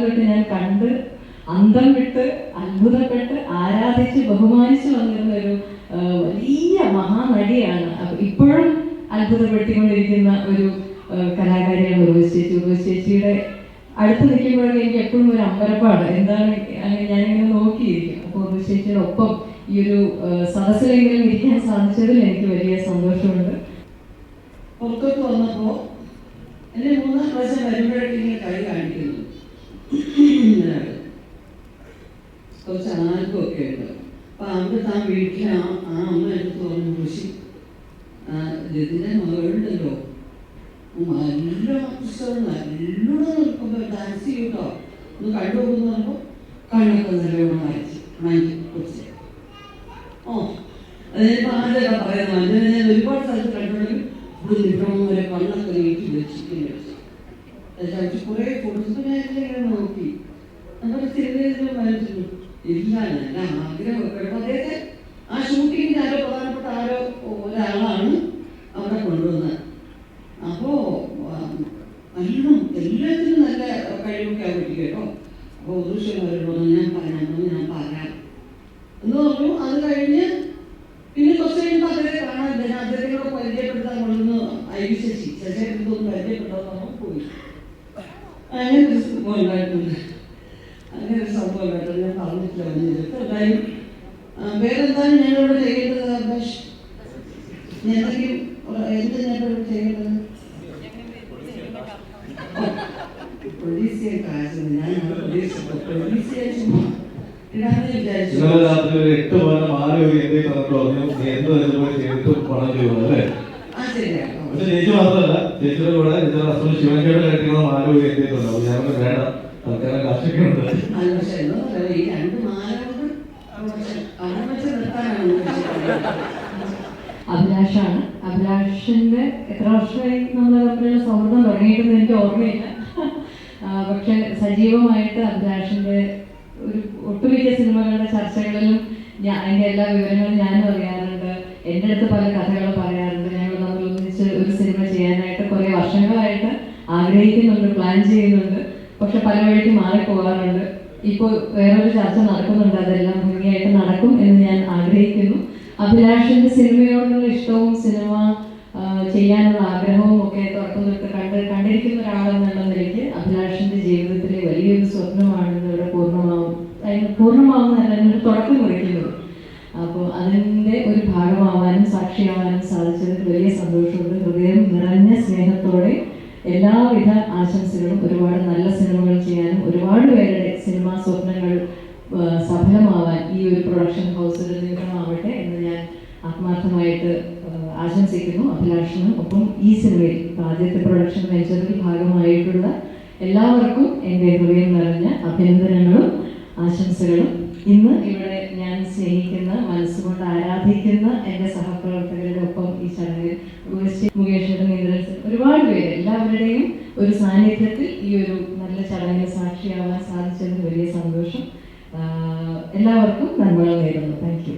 തൊട്ട് ഞാൻ കണ്ട് അന്തം വിട്ട് അത്ഭുതപ്പെട്ട് ആരാധിച്ച് ബഹുമാനിച്ചു വന്നിരുന്ന ഒരു വലിയ മഹാനടിയാണ്. ഇപ്പോഴും അത്ഭുതപ്പെടുത്തിക്കൊണ്ടിരിക്കുന്ന ഒരു കലാകാരിയാണ് ഉർവശി ചേച്ചി. ചേച്ചിയുടെ അടുത്ത് നിൽക്കുമ്പോഴൊക്കെ എനിക്ക് എപ്പോഴും ഒരു അമ്പരപ്പാട്. എന്താണ് ഞാനിങ്ങനെ നോക്കിയിരിക്കും. അപ്പോൾ ഉർവശി ചേച്ചിയുടെ ഒപ്പം ഈ ഒരു സദസ്സിലെങ്കിലും ഇരിക്കാൻ സാധിച്ചതിൽ എനിക്ക് വലിയ സന്തോഷമുണ്ട്. പുറത്തോട്ട് വന്നപ്പോ എന്റെ മൂന്നാം പ്രാവശ്യം വരുമ്പോഴേക്കും കൈ ആർക്കും ഒക്കെ ഉണ്ട് അപ്പൊ അവിടെ താൻ വീട്ടിൽ ആ ആ അമ്മ എടുത്ത് പറഞ്ഞു കൃഷി ഇതിന്റെ മകളുണ്ടല്ലോ നല്ല പുസ്തകം നല്ലോണം നിൽക്കുമ്പോ ഡാൻസ് ചെയ്യൂട്ടോ. ഒന്ന് കണ്ടു പോകുന്നു കണ്ണൊക്കെ നല്ലോണം വായിച്ച് വായിച്ച് കുറിച്ച് ഓ അതിനിപ്പോ ആദ്യമൊക്കെ ഞാൻ ഒരുപാട് സ്ഥലത്ത് കണ്ടിട്ടുണ്ടെങ്കിൽ ഇവിടെ കണ്ണൊക്കെ നീട്ടി വെച്ചിട്ട് വെച്ച് കുറേ ഫോട്ടോസ് നോക്കി. നമ്മുടെ ഇല്ല നല്ല ആഗ്രഹം ഉണ്ട്. അദ്ദേഹത്തെ ആ ഷൂട്ടിങ്ങിന്റെ ആരോ പ്രധാനപ്പെട്ട ആരോ ഒരാളാണ് അവിടെ കൊണ്ടുവന്നത്. അപ്പോ ആ, നല്ലോണം എല്ലാത്തിനും നല്ല കഴിവൊക്കെ ആ പറ്റി കേട്ടോ. അപ്പോൾ ഒരു വരുമ്പോൾ ഞാൻ പറയാമെന്ന് ഞാൻ പറയാം. എന്ന് പറഞ്ഞു. അത് കഴിഞ്ഞ് പിന്നെ കുറച്ച് കഴിയുമ്പോൾ അദ്ദേഹത്തെ കാണാനില്ല ഞാൻ അദ്ദേഹത്തിനോട് പരിചയപ്പെടുത്താൻ കൊണ്ടുവന്ന് ഐ ശശി ശശി ഒന്ന് പരിചയപ്പെടുത്താൻ പോയി. അങ്ങനെ ഒരു സംഭവം അങ്ങനെ ഒരു സംഭവം ഉണ്ടായിട്ടുണ്ട് ഞാൻ പറഞ്ഞിട്ടില്ല എന്തായാലും ഞാൻ ഞാനിവിടെ ചെയ്യേണ്ടത് അഭിലാഷ് ഞാൻ എന്തെങ്കിലും എന്ത് ഞാൻ ഇവിടെ ചെയ്യേണ്ടത്? പ്രൊഡ്യൂസ് ചെയ്യാൻ ഞാൻ വിചാരിച്ചു. ഇന്നലെ രാത്രി ഒരു എട്ട് പവന് മാറി ഒരു എന്തേ പറഞ്ഞു നീ എന്ത് ചെയ്തിട്ട് പണം ചെയ്യുന്നത് അല്ലേ? പക്ഷെ ചേച്ചി മാത്രമല്ല ചേച്ചിയുടെ കൂടെ ചേച്ചിയുടെ ഹസ്ബൻഡ് ശിവൻകേട്ട് കഴിക്കുന്ന മാറി ഒരു എന്തേ തന്നെ ഞാൻ വേണ്ട. തൽക്കാലം കാശൊക്കെ ഉണ്ട് അത് പക്ഷേ എന്താ പറയുക ഈ രണ്ട് മാല കൊണ്ട് അവിടെ വെച്ച് നിർത്താനാണ് അഭിലാഷാണ്. അഭിലാഷിന്റെ എത്ര വർഷമായി നമ്മൾ തമ്മിലുള്ള സൗഹൃദം തുടങ്ങിയിട്ടെന്ന് എനിക്ക് ഓർമ്മയില്ല. പക്ഷെ സജീവമായിട്ട് അഭിലാഷിന്റെ ഒരു ഒട്ടുമിക്ക സിനിമകളുടെ ചർച്ചകളിലും ഞാൻ അതിന്റെ എല്ലാ വിവരങ്ങളും ഞാനും അറിയാറുണ്ട്. എന്റെ അടുത്ത് പല കഥകൾ പറയാറുണ്ട്. ഞങ്ങൾ തമ്മിൽ ഒന്നിച്ച് ഒരു സിനിമ ചെയ്യാനായിട്ട് കുറെ വർഷങ്ങളായിട്ട് ആഗ്രഹിക്കുന്നുണ്ട് പ്ലാൻ ചെയ്യുന്നുണ്ട്. പക്ഷെ പല വഴിക്ക് മാറിപ്പോകാറുണ്ട് ഇപ്പോൾ വേറൊരു ചർച്ച നടക്കുന്നുണ്ട്. അതെല്ലാം ഭംഗിയായിട്ട് നടക്കും എന്ന് ഞാൻ ആഗ്രഹിക്കുന്നു. അഭിലാഷിന്റെ സിനിമയോടുള്ള ഇഷ്ടവും സിനിമ ചെയ്യാനുള്ള ആഗ്രഹവും ഒക്കെ തുറക്കുന്നിട്ട് കണ്ട് കണ്ടിരിക്കുന്ന ഒരാളെന്നുള്ള നിലയ്ക്ക് അഭിലാഷിന്റെ ജീവിതത്തിലെ വലിയൊരു സ്വപ്നമാണ് ഇവിടെ പൂർണമാവും. അതിന് പൂർണമാവുന്നതല്ല അതിനൊരു തുടക്കം കുറിക്കുന്നത്. അപ്പോൾ അതിന്റെ ഒരു ഭാഗമാവാനും സാക്ഷിയാവാനും സാധിച്ചതിൽ വലിയ സന്തോഷമുണ്ട്. ഹൃദയം നിറഞ്ഞ സ്നേഹത്തോടെ എല്ലാവിധ ആശംസകളും ഒരുപാട് നല്ല സിനിമകൾ ചെയ്യാനും ഒരുപാട് പേരുടെ സിനിമാ സ്വപ്നങ്ങൾ സഫലമാവാൻ ഈ ഒരു പ്രൊഡക്ഷൻ ഹൗസിൽ നിന്നുമാവട്ടെ എന്ന് ഞാൻ ആത്മാർത്ഥമായിട്ട് ആശംസിക്കുന്നു. അഭിലാഷനും ഒപ്പം ഈ സിനിമയിൽ ആദ്യത്തെ പ്രൊഡക്ഷൻ വെഞ്ചറിൽ ഭാഗമായിട്ടുള്ള എല്ലാവർക്കും എന്റെ ഹൃദയം നിറഞ്ഞ അഭിനന്ദനങ്ങളും ആശംസകളും. ഇന്ന് ഇവിടെ ഞാൻ സ്നേഹിക്കുന്ന മനസ്സുകൊണ്ട് ആരാധിക്കുന്ന എന്റെ സഹപ്രവർത്തകരുടെ ഒരു സാന്നിധ്യത്തിൽ ഈ ഒരു നല്ല ചടങ്ങിന് സാക്ഷിയാവാൻ സാധിച്ചതിന് വലിയ സന്തോഷം. എല്ലാവർക്കും നന്മകൾ നേരുന്നു. Thank you